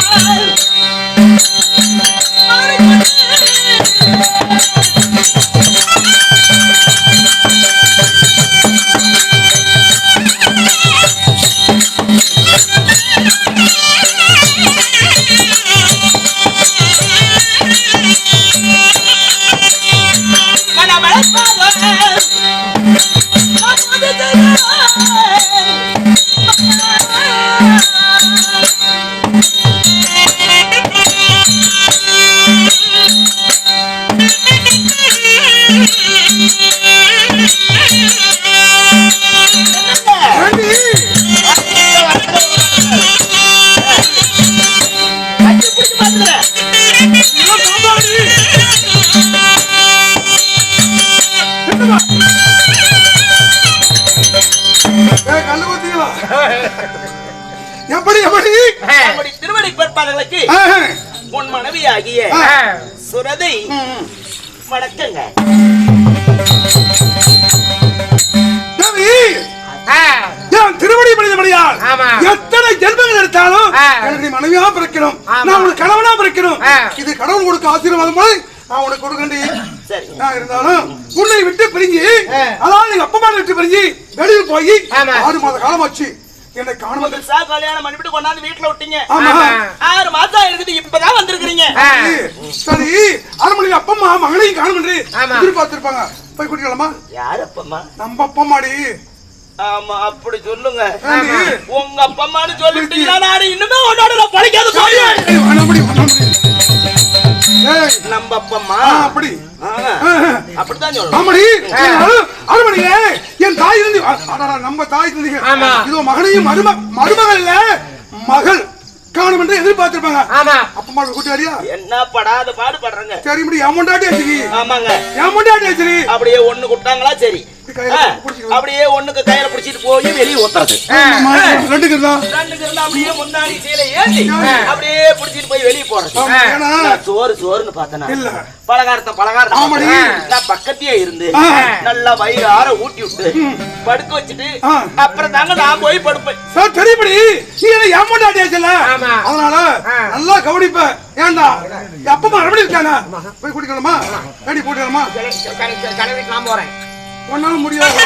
Bye. எப்படி எப்படி நம்முடைய திருவடி பிற்பாதங்களுக்கு ஆ, உன் மனைவி ஆகிய. சுரதை. வணக்கங்க திருவடி மனிதபடியால் ஆமா. எத்தனை ஜென்மங்கள் எடுத்தாலும். எனக்கு மனைவியா பிறக்கணும். நான் உனக்கு கணவனா பிறக்கணும். இது கடவுள் கொடுக்க ஆசீர்வாதம் போய் நான் உனக்கு கொடுக்கண்டி இருந்தாலும் உன்னை விட்டு பிரிஞ்சு. அதாவது எங்க அப்பா அம்மா விட்டு பிரிஞ்சு வெளியில் போய். ஆறு மாத காலம் ஆச்சு என்னை காணுவது புதுசா கல்யாணம் பண்ணிவிட்டு கொண்டாந்து வீட்டுல விட்டீங்க. ஆறு மாசம் இருக்குது இப்பதான் வந்திருக்கிறீங்க. ஆ. சரி அரண்மனையில் அப்பா அம்மா மகனையும் காணும். எதிர்பார்த்திருப்பாங்க. போய் கூட்டிக்கலாமா யாரு அப்பம்மா நம்ம அப்பா அம்மாடி. ஆமா அப்படி சொல்லுங்க? உங்க அப்பா அம்மான்னு சொல்லிட்டீங்களா நான் இன்னுமே உன்னோட வேணாம்படி. ஏய், நம்ம அப்பா அம்மா ஆ, அப்படி ஆமாடி. அரண்மனையிலே என் தாய் இருந்து அடடா, நம்ம தாய் இருந்தீங்க ஆமா. இதோ மகனையும் மரும மருமகள்ல மகள் காணும் என்று எதிர்பார்த்திருப்பாங்க. ஆமா. அப்பா அம்மா கூட்டி வரியா என்ன படாத பாடு படுறங்க. சரி முடி என் முண்டாட்டி ஆமாங்க. என் முண்டாட்டி அப்படியே ஒண்ணு கூப்பிட்டாங்களா சரி. அப்படியே ஒண்ணுக்கு கையில பிடிச்சிட்டு போய் வெளியே ஊத்துறது. ஆமா, ரெண்டுக்கு இருந்தா ரெண்டுக்கு இருந்தா அப்படியே முன்னாடி சீலை ஏத்தி. அப்படியே பிடிச்சிட்டு போய் வெளியே போறது. சோறு சோறுன்னு பார்த்தேனா இல்ல. பலகாரத்தை. பார்த்தேனா, நான் பக்கத்திலே இருந்து. நல்லா வயிறு ஆற ஊட்டி விட்டு படுக்க வச்சுட்டு. அப்புறம் தாங்க நான் போய் படுப்பேன். சார் தெரியும்படி. நீ என்ன என் முண்டாட்டி வச்சல ஆமா. அதனால. நல்லா கவனிப்ப ஏண்டா? என் அப்பா அம்மா எப்படி இருக்காங்க போய் குடிக்கலாமா ரெடி போட்டுக்கலாமா கடைக்கு நான் போறேன். ஒன்னால முடியாது.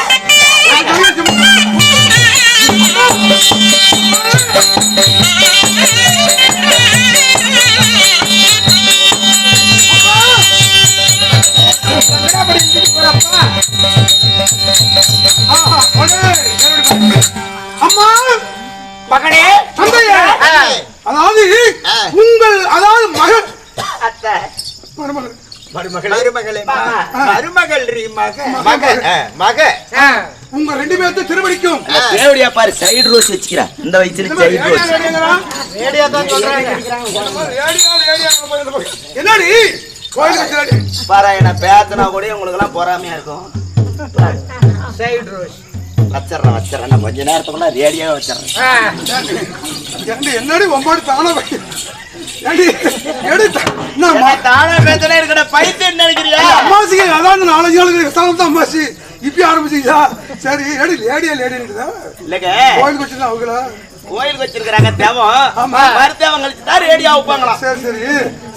அம்மா மகனே. அதாவது உங்கள் அதாவது மகள் அத்தை. மருமகள். மருமகளே மக. மக, உங்க ரெண்டு பேர்த்து திருவடிக்கும். தேவடியா பாரு சைடு ரோஸ் வச்சுக்கிறேன் இந்த வயசுல சைடு ரேடியோ, ரோஸ். ரேடியோங்கிறா? ரேடியோ தான் சொல்றாங்க. என்னடி? கோயில் வச்சு ரேடியோ. பாரு என்ன பேத்தினா கூட உங்களுக்கு எல்லாம் பொறாமையா இருக்கும். Side rose. வச்சிடறேன் வச்சிடறேன். நான் கொஞ்ச நேரத்துக்குள்ள ரேடியோவே வச்சிடறேன். என்னடி ஒம்பாடு தானா தானே பேத்தனே இருக்கிற பைத்தியம் நினைக்கிறியா அம்மாசிக்கு அதான் நாலஞ்சு நாளுக்கு ஸ்தானம் தான் அம்மாசி. இப்பயும் ஆரம்பிச்சீங்களா சரி ஏடி லேடியா லேடியா இல்லங்க. கோயிலுக்கு வச்சுருந்தா அவங்களா? கோயிலுக்கு வச்சிருக்கிறாங்க தேவம். ஆமா. மருத்துவம் கழிச்சு தான் ரேடியோ வைப்பாங்களாம். சரி சரி.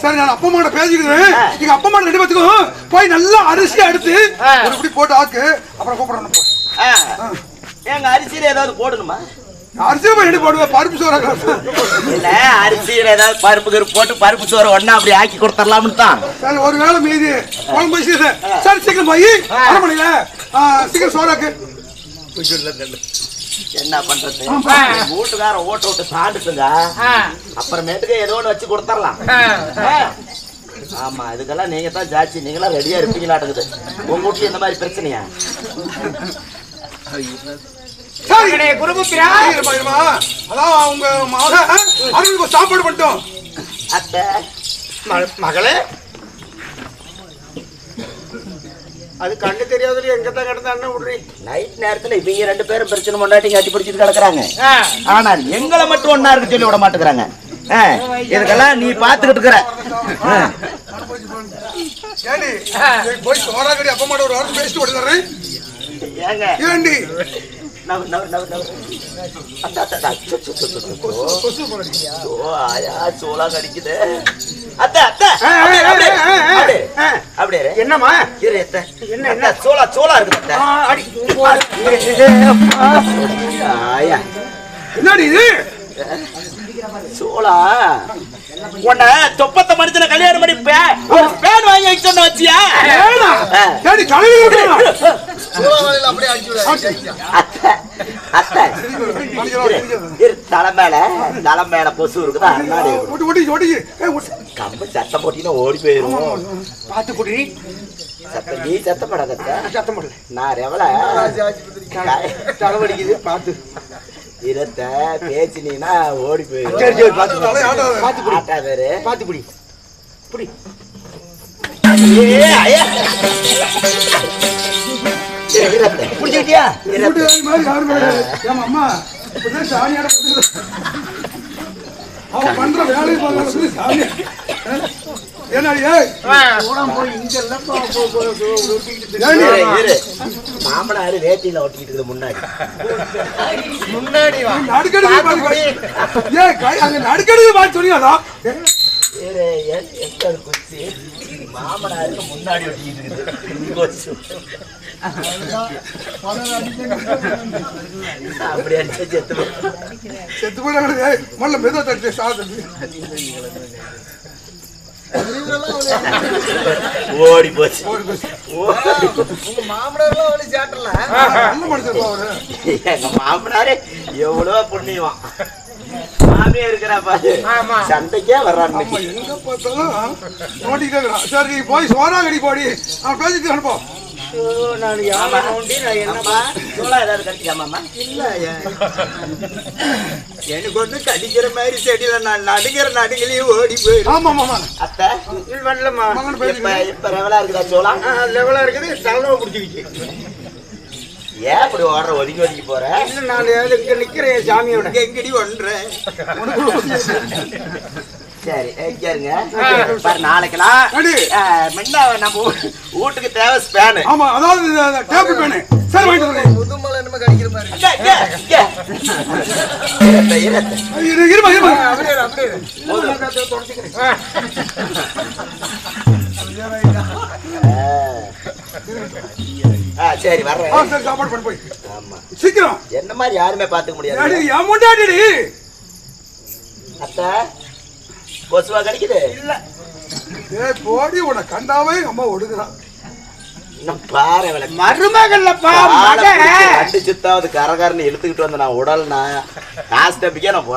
சரி நான் அப்பா அம்மா பேசிக்கிறேன். எங்க அப்பா அம்மா ரெண்டு பேத்துக்கும் போய் நல்லா அரிசி எடுத்து. ஒரு போட்டு ஆக்கு. அப்புறம். ஆ. எங்க அரிசியில ஏதாவது போடணுமா? அரிசி போய் எடுத்து போடுவேன் பருப்பு சோறு இல்ல அரிசியில ஏதாவது பருப்பு கருப்பு போட்டு பருப்பு சோறு ஒண்ணா அப்படி ஆக்கி கொடுத்துடலாம்னு தான். சரி ஒரு வேளை மீதி குழம்பு வச்சு சரி சீக்கிரம் போய் அரமணியில சீக்கிரம் சோறாக்கு. என்ன பண்றது? வீட்டுக்காரன் ஓட்ட விட்டு சாண்டுட்டுங்க அப்புறமேட்டுக்கு ஏதோ வச்சு கொடுத்துடலாம். ஆமா இதுக்கெல்லாம் நீங்க தான் ஜாட்சி நீங்களாம் ரெடியா இருப்பீங்களாட்டுக்குது. உங்க வீட்டுல இந்த மாதிரி பிரச்சனையா? சரி. குருபுத்திரா இருமா. அதான் உங்க மக அருணுக்கு சாப்பாடு பண்ணிட்டோம். அத்தை. ம- மகளே. அது கண்ணு தெரியாதுல எங்க தான் கிடந்த அண்ணன் விடுறீ? நைட் நேரத்துல இவங்க ரெண்டு பேரும் பிரச்சனை கொண்டாட்டி கட்டி பிடிச்சிட்டு கிடக்குறாங்க. ஆனால் எங்களை மட்டும் ஒன்னா இருக்க சொல்லி விட மாட்டேங்கிறாங்க. இதுக்கெல்லாம் நீ பாத்துக்கிட்டு இருக்கிற. போய் சோறாக்கடி அப்பா அம்மாட்ட ஒரு வாரம் பேசிட்டு ஓடுறேன் ஏங்க. ஏண்டி? Now, now, now, now. அத்தா, அத்தா, அத்தா. சு, சு, சு, சு, சு. கொசு போறடி சோ, ஆயா, சோளா கடிக்குது. அத்தை, அத்தை, அப்படியே. என்னம்மா இரு, அத்தை. அத்தை, சோளா, சோளா இருக்குது, அத்தை. ஆயா, என்னடி இது சோளா. உன்னை தொப்பத்த மனுஷனை கல்யாணம் பண்ணி பேன் வாங்கி சொன்ன வச்சியா? ஏடா ஆ. ஏடி கழுவி விட்டுறா அப்படியே அடிச்சு அத்தை, அத்தை. இரு, இரு, தலை மேல தலை மேல கொசு இருக்குதா. கம்பு சத்தம் போட்டீங்கன்னா ஓடி போயிரும். பார்த்து குடி. சத்தம் நீ சத்தம் படாத சத்தம் போடல. நான் எவ்வளோ தலைவலிக்குது. பார்த்து. இருத்த பேசினீங்கன்னா ஓடி போயிடும் சரி சரி பார்த்து. பார்த்து குடி. ஆட்டாதாரு. பார்த்து ஐயா. புடிச்சிட்டியா அம்மா, சாணியாட. அவன் பண்ற வேலையை பார்க்கறது சொல்லி ஏண்டி? மாமனாரு வேட்டியில ஒட்டிக்கிட்டு முன்னாடி. முன்னாடி வா. நடுக்கடி பார்த்து சொன்னீங்களா? குச்சி. மாமனாருக்கு முன்னாடி ஒட்டிக்கிட்டு இருக்குது கொசு. அப்படி அடிச்சா செத்து. செத்து போயிடாங்க, ஏய், முதல்ல மெதுவா தட்டு. ஓடி போச்சு. உங்க சேட்டல. எங்க மாமனாரே எவ்வளவு புண்ணியவான் மாமியா இருக்கிறா பாரு ஆமா. சண்டைக்கே வர்றான். எங்க பார்த்தாலும் நோண்டிக்கிட்டே இருக்கிறான். சரி, போய் சோறா கடி போடி. அவன் பேசிட்டு அனுப்போம் எனக்கு ஒண்ணு கடிக்கிற மாதிரி செடியில நான் நடுங்கிற நடுங்களையும் ஓடி போயிடும். அத்தை, வரலம்மா இப்ப ரெவலா இருக்குதா சோளம்? லெவலா இருக்குது. தலைவை பிடிச்சிக்கிச்சு. ஏன் இப்படி ஓடுற? ஒதுங்கி ஒதுங்கி போற? இல்ல நான் இங்க நிக்கிறேன் சாமியோட. எங்கடி ஒன்றேன் சரி இருங்க. பாரு நாளைக்கெல்லாம் முன்ன நம்ம வீட்டுக்கு தேவை ஸ்பேனு ஆமா அதாவது டேபிள் பேனு சரி வாங்கிட்டு வரேன் முதுமலை என்னமோ கடிக்கிற மாதிரி. இருமா இருமா. அப்படியே அப்படியே தொடச்சிக்கிறேன். சரி ஆ வர்றேன். சரி சாப்பாடு பண்ணி போய். ஆமா. சீக்கிரம். என்ன மாதிரி யாருமே பாத்துக்க முடியாது. அடி, என் முண்டாடி அத்தை கொசுவா கிடைக்குது? ஏய் போடி உன்னை கண்டாவே அம்மா ஒடுக்குறான் மருமகள்லப்பா ரெண்டு சித்தாவது கரகரன்னு இழுத்துக்கிட்டு வந்து நான் உடல்னா காசு தப்பிக்கே நான்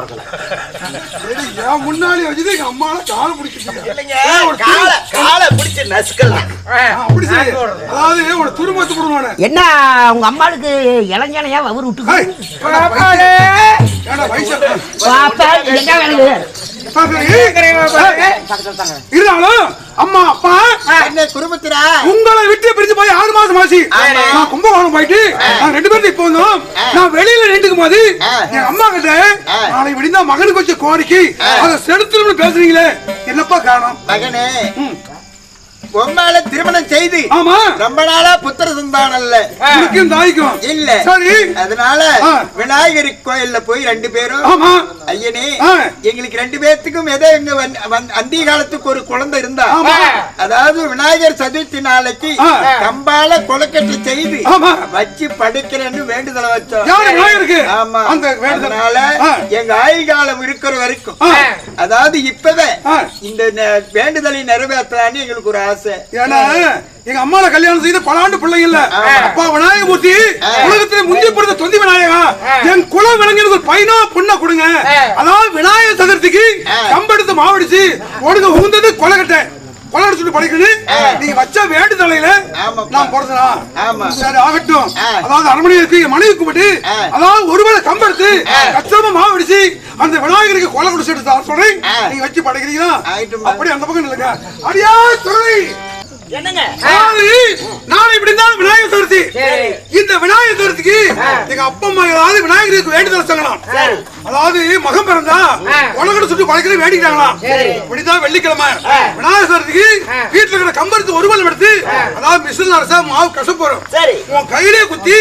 சரி, என் முன்னாடி வச்சுட்டு எங்க அம்மால காலை பிடிச்சிட்டு இல்லைங்க காலை காலை பிடிச்சு நசுக்கலாம் அப்படி சரி. அதாவது உன துரும்பத்து போடுவானே. என்ன உங்க அம்மாளுக்கு இளஞ்சனையா அவர் விட்டு இருந்தாலும் அம்மா அப்பா என்ன குடும்பத்திரா உங்களை விட்டு பிரிஞ்சு போய் ஆறு மாசம் ஆச்சு. நான் கும்பகோணம் போயிட்டு நான் ரெண்டு பேரும் இப்போ வந்தோம். நான் வெளியில நின்றுக்கும் போது என் அம்மா கிட்ட நாளை விடிந்தா மகனுக்கு வச்ச கோரிக்கை. அதை செலுத்தணும்னு பேசுறீங்களே. என்னப்பா காரணம்? மகனே பொம்மால திருமணம் செய்து ஆமா ரொம்ப நாளா புத்திர சந்தானம் இல்ல உனக்கும் தாய்க்கும் இல்ல சரி அதனால. விநாயகர் கோயில்ல போய் ரெண்டு பேரும் ஆமா ஐயனே. எங்களுக்கு ரெண்டு பேர்த்துக்கும் ஏதோ எங்க அந்திய காலத்துக்கு ஒரு குழந்தை இருந்தா. அதாவது விநாயகர் சதுர்த்தி நாளைக்கு. கம்பால கொலக்கட்டை செய்து. வச்சு படைக்கிறேன்னு வேண்டுதலை வச்சோம்? ஆமா அந்த. அதனால. எங்க ஆயுள் காலம் இருக்கிற வரைக்கும். அதாவது இப்பவே. இந்த வேண்டுதலை நிறைவேற்றலான்னு எங்களுக்கு ஒரு ஆசை. ஏன்னா எங்க அம்மால கல்யாணம் செய்து பல ஆண்டு பிள்ளைங்க இல்ல அப்பா விநாயகமூர்த்தி உலகத்துல முந்தி பிறந்த தொந்தி விநாயகா. என் குலம் விளங்கினது ஒரு பையனோ பொண்ணா கொடுங்க. அதாவது விநாயகர் சதுர்த்திக்கு கம்பெடுத்து மாவடிச்சு ஒடுங்க உகுந்தது கொலகட்டை கொலகட்டை சொல்லி படிக்கணும் நீங்க வச்ச வேண்டு தலையில. நான் பிறந்தனா. சரி ஆகட்டும். அதாவது அரண்மனை இருக்கு மனைவி கும்பிட்டு. அதாவது ஒருவேளை கம்பெடுத்து கச்சமா மாவடிச்சு அந்த விநாயகருக்கு கொலை கொடுத்து சொல்றேன். நீங்க வச்சு படைக்கிறீங்களா. அப்படி அந்த பக்கம் இல்லைங்க அடியா துறை என்னங்க? நாளை இப்படி இருந்தாலும் விநாயகர் சதுர்த்தி. இந்த விநாயகர் சதுர்த்திக்கு எங்க அப்பா அம்மா ஏதாவது விநாயகருக்கு வேண்டுதல் சொல்லலாம் அதாவது மகம் பிறந்தா உலகத்தை சுற்றி பழக்கிறது வேண்டிக்கிட்டாங்களாம் இப்படிதான் வெள்ளிக்கிழமை. விநாயகர் சதுர்த்திக்கு வீட்டுல இருக்கிற கம்பரத்து ஒரு மணி எடுத்து அதாவது மிஷின் அரசா மாவு கசப்பு வரும். சரி. உன் கையிலே குத்தி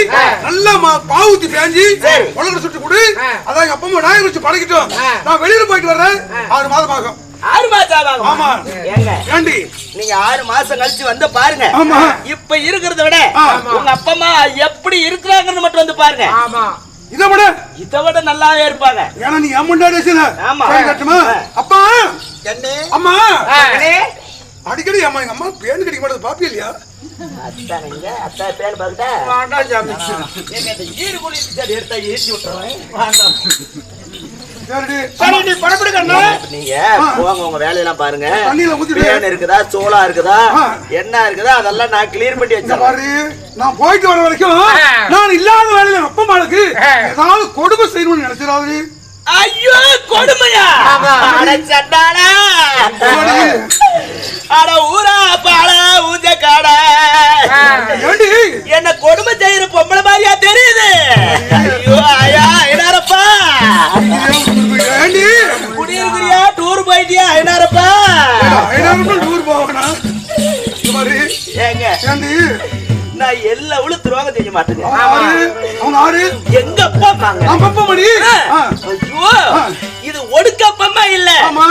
நல்லா மா- பாவு ஊத்தி பேஞ்சு உலகத்தை சுற்றி கொடு. அதான் எங்க அப்பா அம்மா விநாயகர் வச்சு பழகிட்டோம் நான் வெளியில போயிட்டு வர்றேன். ஆறு மாதம் ஆகும். ஆறு மாசம் ஆமா. ஏங்க ஏண்டி? நீங்க ஆறு மாசம் கழிச்சு வந்து பாருங்க. ஆமா. இப்ப இருக்கிறத விட. உங்க அப்பா அம்மா எப்படி இருக்கிறாங்கன்னு மட்டும் வந்து பாருங்க. ஆமா. இதை விட? இதை விட நல்லாவே இருப்பாங்க. ஏன்னா நீ அம்மண்டாடே சில ஆமா. கட்டுமா? அப்பா! கண்ணே அம்மா! அடிக்கடி அம்மா எங்க அம்மா பேன் கடிக்க மாட்டது பாப்பி இல்லையா? எடுத்தா ஏற்றி விட்டுறேன் சரி நீ நீங்க போங்க உங்க வேலையெல்லாம் பாருங்க. பேன் இருக்குதா சோளா இருக்குதா. என்ன இருக்குதா அதெல்லாம் நான் கிளியர் பண்ணி வச்சேன் நான் போயிட்டு வர வரைக்கும் நான் இல்லாத வேலையில எங்க அப்பா அம்மாளுக்கு ஏதாவது கொடுமை செய்யணும்னு நினைச்சிடாது ஐயோ கொடுமையா? அட சண்டாளா அட ஊரா பாட ஊஞ்ச காட. என்ன கொடுமை செய்யற பொம்பளை மாதிரியா தெரியுது? ஐயோ போயிட்டியா ஐநாரப்பா டூர் இந்த மாதிரி. ஏங்க. ஏண்டி? நான் எல்லா உள்ள துரோகம் செய்ய மாட்டேங்க. அவங்க ஆறு? எங்க அப்பா மணி ஐயோ இது ஒடுக்கப்பமா இல்ல. ஆமா.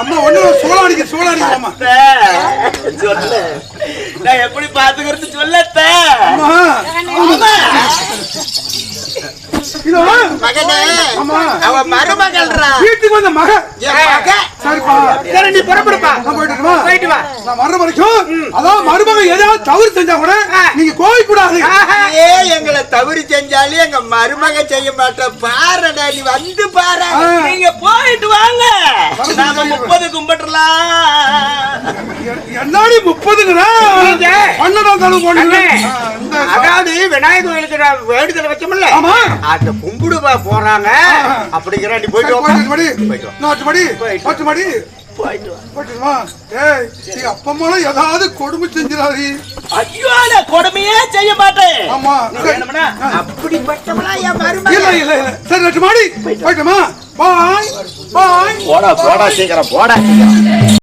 அம்மா. ஒண்ணு சோளாடிக்க சோளாடிக்க அம்மா. சொல்லு. நான் எப்படி பாத்துக்கிறது சொல்லத்த அம்மா. அவ மருமகள்ரா. வீட்டுக்கு வந்த மக. மக. சரிப்பா. சரி நீ புறப்படுப்பா. நான் போயிட்டு வரட்டுமா? போயிட்டு வா. நான் வர்ற வரைக்கும் அதான் மருமகன் ஏதாவது தவறு செஞ்சா கூட நீங்க கோவிக்க கூடாது ஏ எங்களை தவறு செஞ்சாலும் எங்க மருமக செய்ய மாட்டோம் பாருடா நீ வந்து பாரு. நீங்க போயிட்டு வாங்க. நாம முப்பது கும்பிட்டுலாம் என்னடி முப்பதுங்கிற? நீங்க? பன்னெண்டாம் போனீங்க இந்த அதாவது விநாயகர் கோயிலுக்கு நான் வேண்டுதல் வச்சோம்ல. ஆமா. அந்த கும்பிடு பா- போறாங்க அப்படிங்கிற நீ போயிட்டு போயிட்டு. நாட்டு மடி போயிட்டு வா. போயிட்டு வா. ஏய் நீ அப்பம்மாலாம் ஏதாவது கொடுமை செஞ்சிடாதி ஐயோ கொடுமையே செய்ய மாட்டேன். ஆமா. அப்படிப்பட்டவளா என் இல்ல மருமக. இல்ல இல்ல சரி போயிட்டுமா? பாய் பாய். போடா போடா சீக்கிரம் போடா.